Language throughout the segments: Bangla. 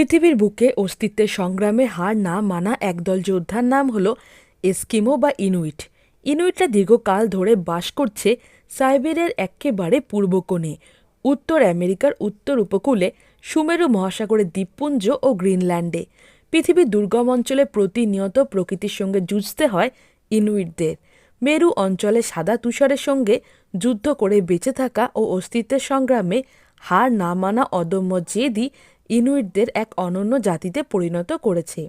পৃথিবীর বুকে অস্তিত্বের সংগ্রামে হার না মানা একদল যোদ্ধার নাম হল এস্কিমো বা ইনুইট। ইনুইটরা দীর্ঘকাল ধরে বাস করছে সাইবেরিয়ার একেবারে পূর্ব কোণে। উত্তর আমেরিকার উত্তর উপকূলে, সুমেরু মহাসাগরের দ্বীপপুঞ্জ ও গ্রিনল্যান্ডে। পৃথিবীর দুর্গম অঞ্চলে প্রতিনিয়ত প্রকৃতির সঙ্গে যুঝতে হয় ইনুইটদের। মেরু অঞ্চলে সাদা তুষারের সঙ্গে যুদ্ধ করে বেঁচে থাকা ও অস্তিত্বের সংগ্রামে হার না মানা অদম্য জেদি ইনুইটদের এক অনন্য জাতিতে পরিণত করেছে।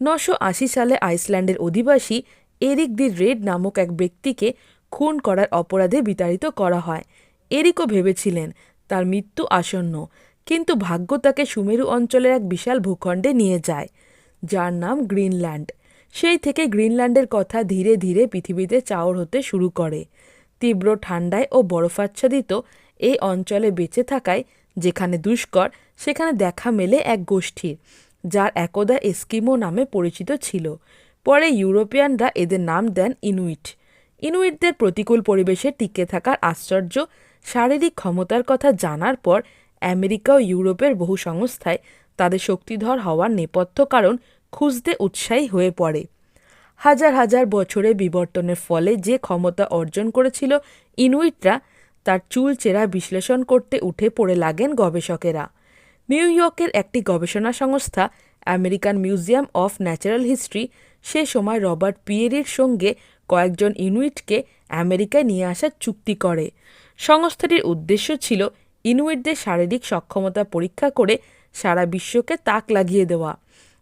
নশো আশি সালে আইসল্যান্ডের অধিবাসী এরিক দি রেড নামক এক ব্যক্তিকে খুন করার অপরাধে বিতাড়িত করা হয়। এরিকও ভেবেছিলেন তার মৃত্যু আসন্ন, কিন্তু ভাগ্য তাকে সুমেরু অঞ্চলের এক বিশাল ভূখণ্ডে নিয়ে যায়, যার নাম গ্রিনল্যান্ড। সেই থেকে গ্রিনল্যান্ডের কথা ধীরে ধীরে পৃথিবীতে চাওর হতে শুরু করে। তীব্র ঠান্ডায় ও বরফাচ্ছাদিত এই অঞ্চলে বেঁচে থাকায় যেখানে দুষ্কর, সেখানে দেখা মেলে এক গোষ্ঠীর, যার একদা এস্কিমো নামে পরিচিত ছিল। পরে ইউরোপিয়ানরা এদের নাম দেন ইনুইট। ইনুইটদের প্রতিকূল পরিবেশে টিকে থাকার আশ্চর্য, শারীরিক ক্ষমতার কথা জানার পর আমেরিকা ও ইউরোপের বহু সংস্থায় তাদের শক্তিধর হওয়ার নেপথ্য কারণ খুঁজতে উৎসাহী হয়ে পড়ে। হাজার হাজার বছরে বিবর্তনের ফলে যে ক্ষমতা অর্জন করেছিল ইনুইটরা তার চুল চেরা বিশ্লেষণ করতে উঠে পড়ে লাগেন গবেষকেরা। নিউ ইয়র্কের একটি গবেষণা সংস্থা, American Museum of Natural History, সে সময় রবার্ট পিয়েরির সঙ্গে কয়েকজন ইনুইটকে আমেরিকায় নিয়ে আসার চুক্তি করে। সংস্থাটির উদ্দেশ্য ছিল ইনুইটদের শারীরিক সক্ষমতা পরীক্ষা করে সারা বিশ্বকে তাক লাগিয়ে দেওয়া।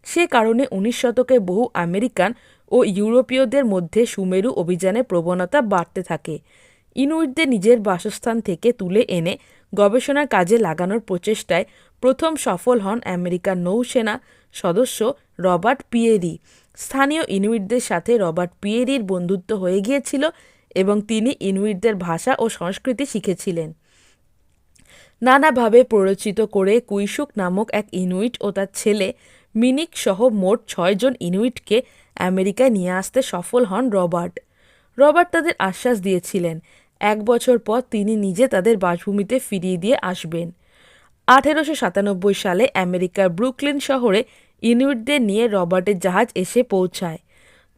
সে কারণে উনিশ শতকে বহু আমেরিকান ও ইউরোপীয়দের মধ্যে সুমেরু অভিযানের প্রবণতা বাড়তে থাকে। ইনুইটদের নিজের বাসস্থান থেকে তুলে এনে গবেষণার কাজে লাগানোর প্রচেষ্টায় প্রথম সফল হন আমেরিকার নৌসেনা সদস্য রবার্ট পিয়েরি। স্থানীয় ইনুইটদের সাথে রবার্ট পিয়েরির বন্ধুত্ব হয়ে গিয়েছিল এবং তিনি ইনুইটদের ভাষা ও সংস্কৃতি শিখেছিলেন। নানাভাবে প্ররোচিত করে কুইশুক নামক এক ইনুইট ও তার ছেলে মিনিক সহ মোট ছয়জন ইনুইটকে আমেরিকায় নিয়ে আসতে সফল হন রবার্ট। রবার্ট তাদের আশ্বাস দিয়েছিলেন এক বছর পর তিনি নিজে তাদের বাসভূমিতে ফিরিয়ে দিয়ে আসবেন। আঠেরোশো সাতানব্বই সালে আমেরিকার ব্রুকলিন শহরে ইনুইটদের নিয়ে রবার্টের জাহাজ এসে পৌঁছায়।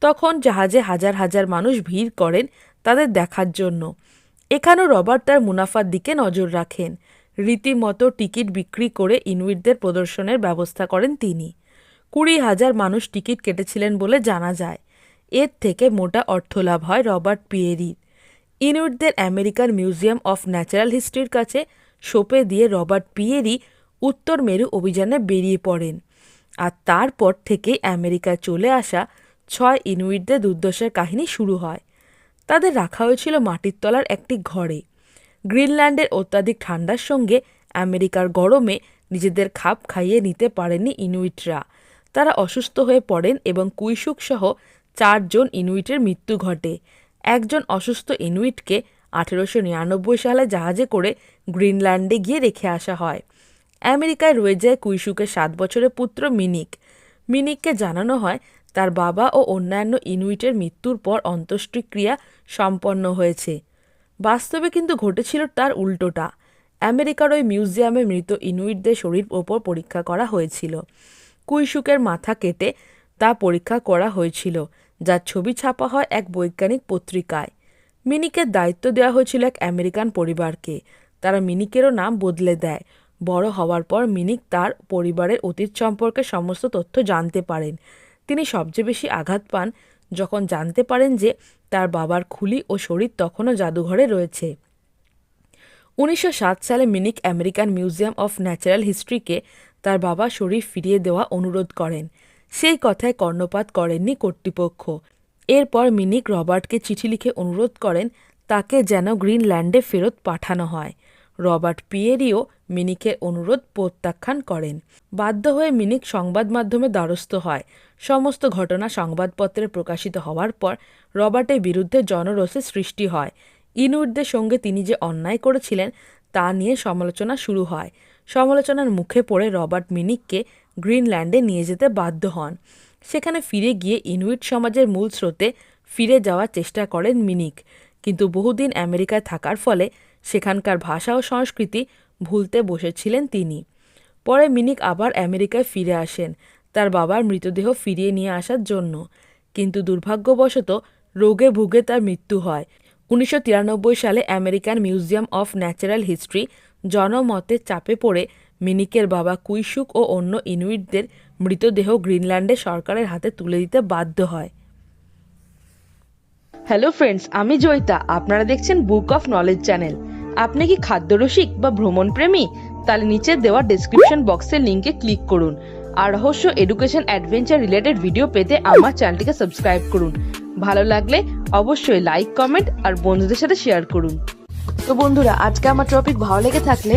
তখন জাহাজে হাজার হাজার মানুষ ভিড় করেন তাদের দেখার জন্য। এখানেও রবার্ট তার মুনাফার দিকে নজর রাখেন। রীতিমতো টিকিট বিক্রি করে ইনুইটদের প্রদর্শনের ব্যবস্থা করেন তিনি। কুড়ি হাজার মানুষ টিকিট কেটেছিলেন বলে জানা যায়। এর থেকে মোটা অর্থলাভ হয় রবার্ট পিয়েরির। ইনুইটদের আমেরিকান মিউজিয়াম অফ ন্যাচারাল হিস্ট্রির কাছে সোপে দিয়ে রবার্ট পিয়েরি উত্তর মেরু অভিযানে বেরিয়ে পড়েন। আর তারপর থেকে আমেরিকায় চলে আসা ছয় ইনুইটদের দুর্দশার কাহিনী শুরু হয়। তাদের রাখা হয়েছিল মাটির তলার একটি ঘরে। গ্রিনল্যান্ডের অত্যাধিক ঠান্ডার সঙ্গে আমেরিকার গরমে নিজেদের খাপ খাইয়ে নিতে পারেনি ইনুইটরা। তারা অসুস্থ হয়ে পড়েন এবং কুইশুক সহ চারজন ইনুইটের মৃত্যু ঘটে। একজন অসুস্থ ইনুইটকে আঠেরোশো নিরানব্বই সালে জাহাজে করে গ্রিনল্যান্ডে গিয়ে রেখে আসা হয়। আমেরিকায় রয়ে যায় কুইশুকের সাত বছরের পুত্র মিনিক। মিনিককে জানানো হয়, তার বাবা ও অন্যান্য ইনুইটের মৃত্যুর পর অন্ত্যেষ্টিক্রিয়া সম্পন্ন হয়েছে। বাস্তবে কিন্তু ঘটেছিল তার উল্টোটা। আমেরিকার ওই মিউজিয়ামে মৃত ইনুইটদের শরীর ওপর পরীক্ষা করা হয়েছিল। কুইশুকের মাথা কেটে তা পরীক্ষা করা হয়েছিল। যার ছবি ছাপা হয় এক বৈজ্ঞানিক পত্রিকায়। মিনিকে দায়িত্ব দেওয়া হয়েছিল এক আমেরিকান পরিবারকে। তারা মিনিকেরও নাম বদলে দেয়। বড় হওয়ার পর মিনিক তার পরিবারের অতীত সম্পর্কে সমস্ত তথ্য জানতে পারেন। তিনি সবচেয়ে বেশি আঘাত পান যখন জানতে পারেন যে তার বাবার খুলি ও শরীর তখনও জাদুঘরে রয়েছে। উনিশশো সাত সালে Minik American Museum of Natural হিস্ট্রিকে তার বাবা শরীর ফিরিয়ে দেওয়া অনুরোধ করেন। সেই কথায় কর্ণপাত করেননি কর্তৃপক্ষ। এরপর মিনিক রবার্টকে চিঠি লিখে অনুরোধ করেন তাকে যেন গ্রিনল্যান্ডে ফেরত পাঠানো হয়। রবার্ট পিয়েরিও মিনিকের অনুরোধ প্রত্যাখ্যান করেন। বাধ্য হয়ে মিনিক সংবাদ মাধ্যমে দ্বারস্থ হয়। সমস্ত ঘটনা সংবাদপত্রে প্রকাশিত হওয়ার পর রবার্টের বিরুদ্ধে জনরোষের সৃষ্টি হয়। ইনুইটদের সঙ্গে তিনি যে অন্যায় করেছিলেন তা নিয়ে সমালোচনা শুরু হয়। সমালোচনার মুখে পড়ে রবার্ট মিনিককে গ্রিনল্যান্ডে নিয়ে যেতে বাধ্য হন। সেখানে ফিরে গিয়ে ইনুইট সমাজের মূল স্রোতে ফিরে যাওয়ার চেষ্টা করেন মিনিক। কিন্তু বহুদিন আমেরিকায় থাকার ফলে সেখানকার ভাষা ও সংস্কৃতি ভুলতে বসেছিলেন তিনি। পরে মিনিক আবার আমেরিকায় ফিরে আসেন, তার বাবার মৃতদেহ ফিরিয়ে নিয়ে আসার জন্য। কিন্তু দুর্ভাগ্যবশত রোগে ভুগে তার মৃত্যু হয়। উনিশশো তিরানব্বই সালে American Museum of Natural History জনমতের চাপে পড়ে মিনিকের বাবা কুইশুক ও অন্য ইনুইটদের মৃতদেহ গ্রিনল্যান্ডে সরকারের হাতে তুলে দিতে বাধ্য হয়। হ্যালো ফ্রেন্ডস আমি জয়িতা। আপনারা দেখছেন বুক অফ নলেজ চ্যানেল। আপনি কি খাদ্যরসিক বা ভ্রমণ প্রেমী তাহলে নিচে দেওয়া ডেসক্রিপশন বক্সের লিঙ্কে ক্লিক করুন। আর রহস্য এডুকেশন অ্যাডভেঞ্চার রিলেটেড ভিডিও পেতে আমার চ্যানেলটিকে সাবস্ক্রাইব করুন। ভালো লাগলে অবশ্যই লাইক কমেন্ট আর বন্ধুদের সাথে শেয়ার করুন। তো বন্ধুরা আজকে আমার টপিক ভালো লেগে থাকলে